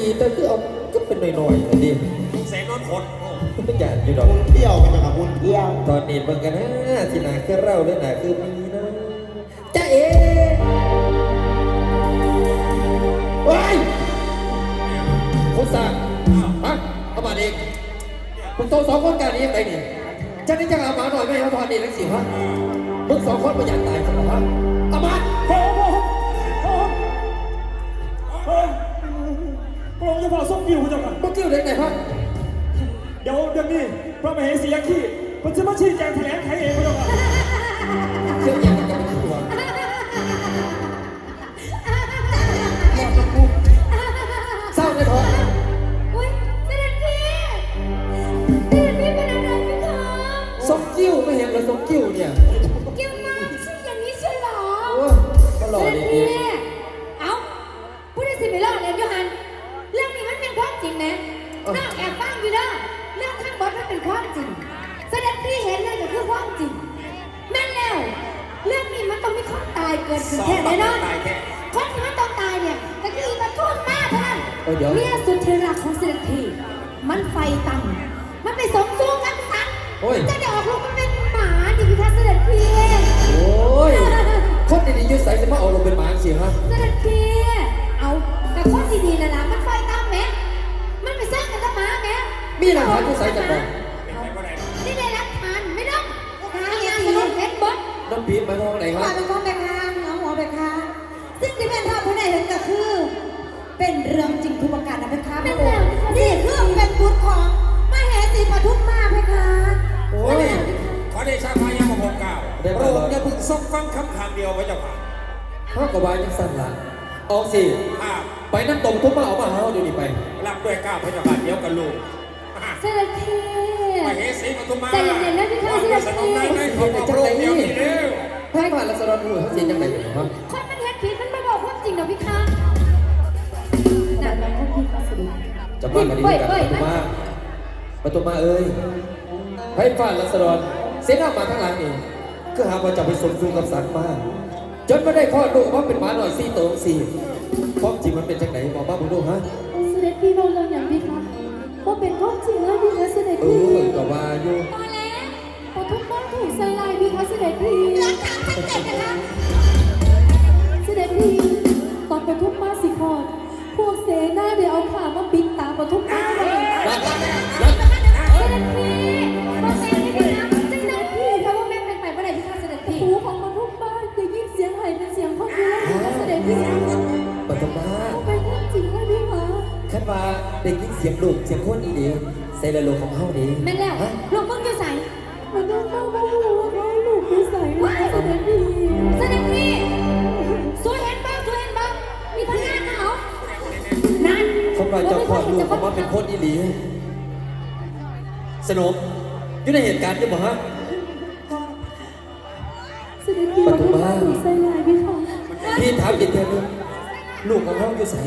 อีแต่คือเอาก็เป็นหน่อยๆแต่ดิแสงนอนขดโอ้ไม่อยากอยู่ดอกบุญเที่ยวพระเจ้าค่ะบุญเที่ยว ตอนนี้เบิ่งกันนะที่ไหนาคือเราหรือไหนาคือมีนะจ้าเอว้ยคุณสามฮะเอามาเองคุณโตสองคนการนี้ยังไงเนี่ยจะนี่จะเอาหมาหน่อยไหมเอาทอนดีนักสิฮะมึงสองคนประหยัดตายกันหรอฮะอามาพระองค์พระองค์พระอ งค์พระองค์พระองค์จะพอส้มกิวเจ้าค่ะมึงเกี่ยวเด็กไหนฮะเดี๋ยวเดี๋ยวนี้พระมเหสียขี้มันจะมาชี้แจงแถลงไขเองพระเจ้าายเกิดขึ้นสองแค่บัแน่กนอนตายแค่คนที่มันต้องตายเนี่ยก็คืออีปทุมมาเท่านั้นเออเดี๋ยวเมียสุดที่รักของเสด็จพี่มันไฟต่ำมันไปสมสู้กับสัตว์โอ้ยจะได้ออกลูกมันเป็นหมาดิพี่คะเสด็จพี่โอ้ยคนดีๆอยืดใส่จะมาเอาลงเป็นหมาสิฮะเสด็จพี่ ระองค์อย่าเพึ่งซกฟังคำคำเดียวพระเจ้าค่ะห้ากบายยังสั่นละออกสิข้าไปนั่งตรงทุบมาเอามาหาเอาเดี๋ยวนี้ไปรับด้วยเก้าพระเจ้าค่ะเดี๋ยวกันลูกเสด็จพี่มาเฮสีปทุมมาใจเย็นๆนะพี่ข้าว่าเสด็จสนพี่มได้ไหมขอพระองค์เดี๋ยวนี้เร็วให้ผ่านลักษณะผู้เขาเสียยังไงอยู่ฮะคนมันเห็นผิดมันไม่บอกความจริงหรอกพี่คะนั่นแหละท่านพี่ก็สรุปจะมากันดีกันประตูมาประตูมาเอ้ยให้ผ่านลักษณะเส้นหน้ามาทั้งหลังนี่ ก็หาว่าจะไปสมสู่กับสัตว์มากจนไม่ได้ข้อดูว่าเป็นหมาหน่อยสี่ตัวสี่ความจริงมันเป็นจังไหนบอกบ้าบุญดูฮะเสด็จพี่เราเราอย่างพี่คะว่าเป็นความจริงแล้วพี่คะเสด็จเอพี่อก็ว่าอยู่พอแล้วพอทุกบ้านถูกใส่ลายพี่คะเสด็จพี่หลักฐานชัดเจนนะคะเสด็จพี่ตอนปทุมมาสิคอนพวกเสนาเดี๋ยวเอาขามาปิด ปฐมมาเป็นความจริงแล้วพี่คะคันว่าได้ยินเสียงลูกเสียงคนอีดีใส่ละโลของเฮาดีแม่นแล้วฮะหลวงมึงอยู่ใส่มันต้องเข้าบ้านหลวงให้ลูกไปใส่ว่าเสด็จพี่เสด็จพี่สวยเห็นบ้างสวยเห็นบ้างมีพนักงานนะเหรอนั่นคนว่าเจะคลอดลูกเขามาเป็นคนอีดีสนมอยู่ในเหตุการณ์อยังบ่ฮะามอีกแค่นึงลูกของเฮาอยู่ใส่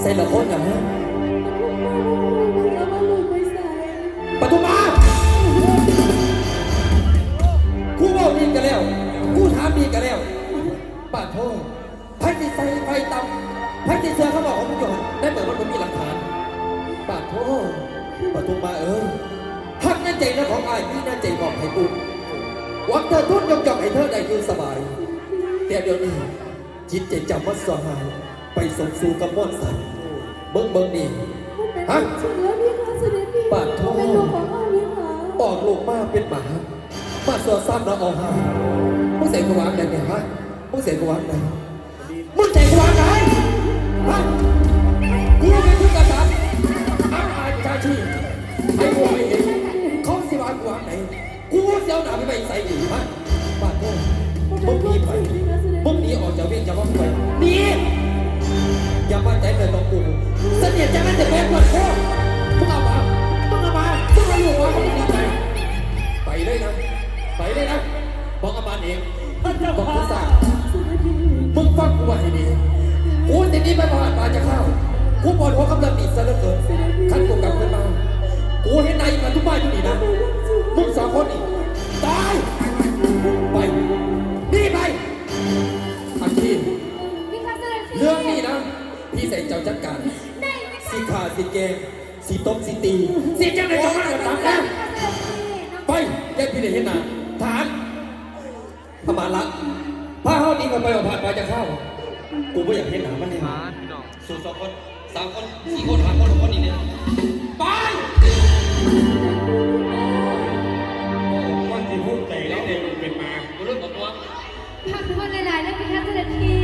ใส่ละคนอย่างฮะแล้วมาลูกไปใส่ปฐมมากูบอกนี่กันแล้วกูถามนี่กันแล้วป้าโทษไพ่ที่ใส่ไฟต่ำไพ่ที่เสือเขาบอกของมึงอยู่ได้เหมือนว่าผมมีหลักฐานป้าโทษปฐมมาเอ้ยหักน้าใจนะของอายพี่น้าใจบอกให้กูหวังเธอทุ่นยกย่องให้เธอได้ยู่สบายแต่เดี๋ยวนี้ จิตใจจำว่าสหาย ไปสมสู่กับมอนสันเบิ้งเบิ้งนี่ฮะถึงแล้วพี่ค่ะเสด็จพี่ปาดโทษเป็นลูกของพ่อพี่ค่ะออกลูกมาเป็นหมามาสวดซ้ำแล้วเอาหามึงใส่กวางไหนเนี่ยฮะมึงใส่กวางไหนมึงใส่กวางไหนฮะกูเป็นผู้กษัตริย์อาอายประชาชีไอ้พวกไอ้เห็นเขาสิวางกวางไหนกูเสียวหนาไปไปใส่อีกฮะปาดโทษมึงหนีไป มึงหนีออกจากเวียงจากวังไปหนีอย่ามาใจเลยต้องกูเสนียดใจมันจะเป็นหมดพวกมึงเอามามึงเอามามึงเอาลูกมามึงหนีไปไปเลยนะ ไปเลยนะบอกอาบานเองท่านเจ้าบอกค่ะผู้สร้างมึงฟังกูไว้ให้ดีกูติดนี้ไปผ่านมาจะเข้ากูปวดหัวกำลังดีซะเหลือเกินขัน ประมาณละพาเฮาดีกันไปว่าผ่านไปจะเข้า กูไม่อยากเห็นหนามันเลยสูสองคนสามคนสี่คนห้าคนหกคนอีกเนี่ยไปคนที่พูดใจแล้วเด็กเป็นมากูเริ่มบอกว่าพักผ่อนหลายๆนะพี่คะเสด็จพี่เนี่ย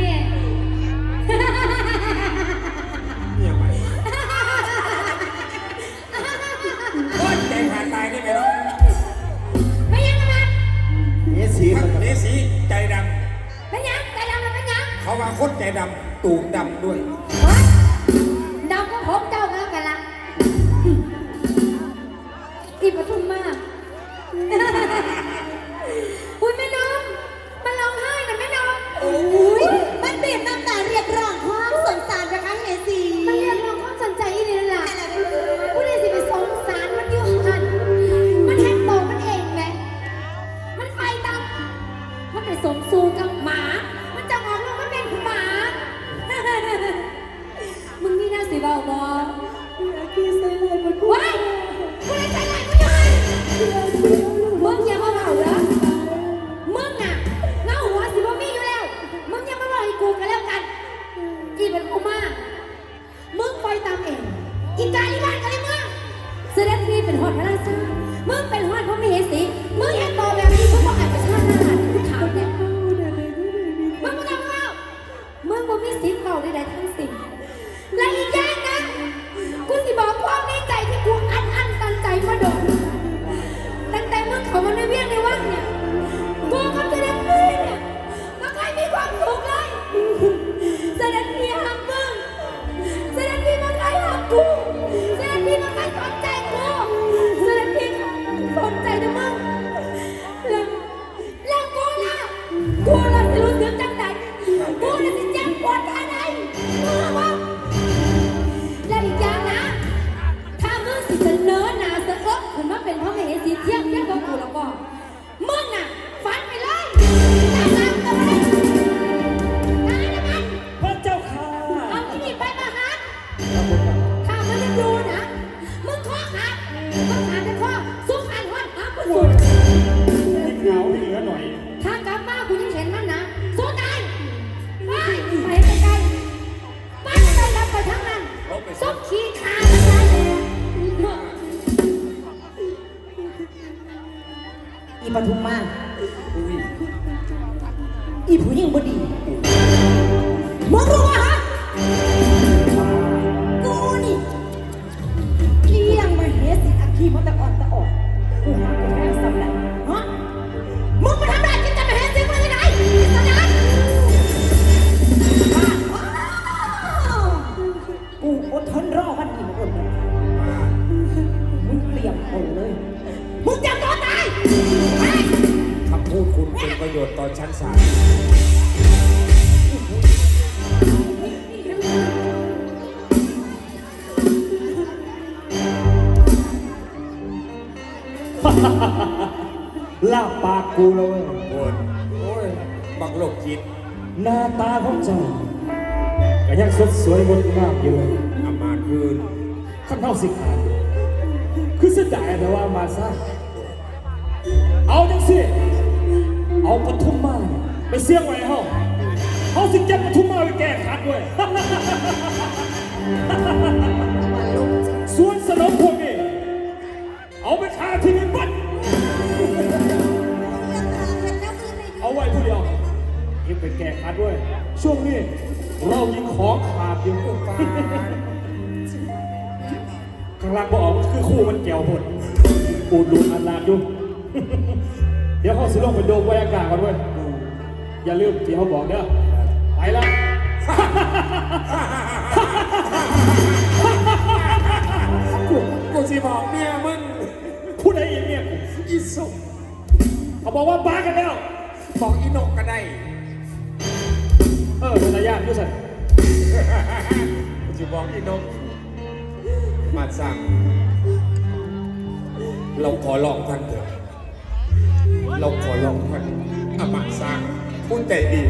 ดำตูดดำด้วย เบาบอพี่ใส่ลายมันว้ายผู้ใดใจร้ายมึงอยู่หันมึง ปทุมมา ลาบปากกูแล้วเว้ยโอนโอ้ยบักโลกจิตหน้าตาของเจ้าก็ยังสดสวยงดงามอยู่เลยอามาตย์คืนข้างนอกสิขาดคือเสียดายแต่ว่ามาซะเอาจังสิเอาปทุมมาเนี่ยไปเสี่ยงไว้ให้เฮาเอาสิเก็บปทุมมาไปแก้ขัดด้วยส่วนสนมพวกนี้เอาไปฆ่าที่นี่บัด ยิงไปแก้ขัดด้วย ช่วงนี้เรายิงของขาดอยู่ข้างล่างบออกคือคู่มันเกี่ยวหมดปูดรูดอันลานอยู่เดี๋ยวเขาสิลงไปโดมไว้อากาศกันเว้ยอย่าลืมที่เขาบอกเด้อไปละกูกูสิบอกเมียมึงพูดอะไรอีกเนี่ยอีสุกเขาบอกว่าบ้ากันแล้ว บอกอีนกก็ได้เอเป็นระยะด้วยสันกูสิบอกอีนกมาสั่งเราขอลองท่านเถอะเราขอลองท่านอามาสร้างพูดใจดี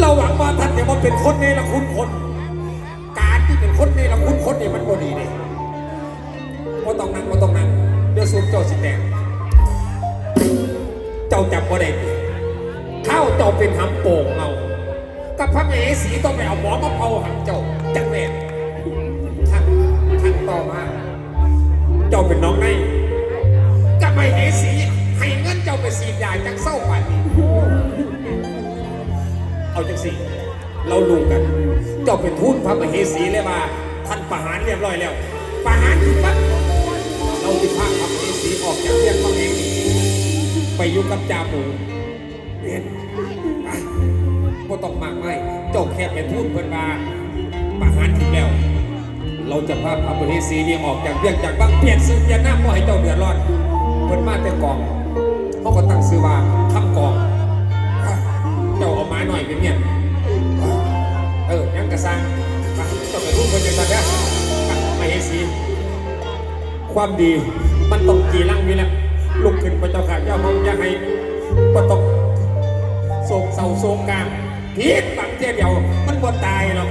เราหวังว่าท่านจะมาเป็นคนในละคุณคน กาคนคนี่ละคุณคนนี่มันบ่ดีเลยบ่ต้องนั่งบ่ต้องนั่งเดี๋ยวสูบเจ้าสิแตกเจ้าจับบ่ได้ข้าเจ้าเป็นหำโป่งเอา กับพระเหสีต้องไปเอาหมอมาเผาหำเจ้าจังแม่ท่านท่านต่อมา เจ้าเป็นน้องไงกับมเหสีให้เงินเจ้าไปสีดยาจังเศร้าป่านนี้เอาจังสิเรารู้กัน เจ้าเป็นทูตพระมเหสีเลยว่าท่านประหารเรียบร้อยแล้ว ประหารถึงปั๊บเราจะพาพระมเหสีออกจากเรียงบางเองไปอยู่กับจ่าหมูเรียนไป ก็ต้องมากไม่เจ้าแค่เป็นทูตเพิ่นมาประหารถึงแล้ว เราจะพาพระมเหสีนี่ออกจากเรียงจากบางเปลี่ยนซื้อเปลี่ยนหน้าบ่อให้เจ้าเดือดร้อนเพิ่นมาแต่กองเขาก็ตั้งซื้อว่าคำกอง เจ้าเอาไม้หน่อยเป็นเนี่ยเออยังกระซังไปเจ้าไปรู้คนจะสัตว์เนี่ยไปเฮสีความดีมันต้องจีรังอยู่แล้วลุกขึ้นพระเจ้าค่ะเจ้าห้องอยังให้ก็ต้องโศกเศร้าโศกกลาง พีดบังเทียเดียว มันบ่ตายหรอก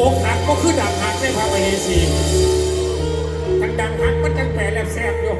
อกหักก็คือดังหักในพระมเหสีทั้งดังหักมันจังแปลแลบแสบอยู่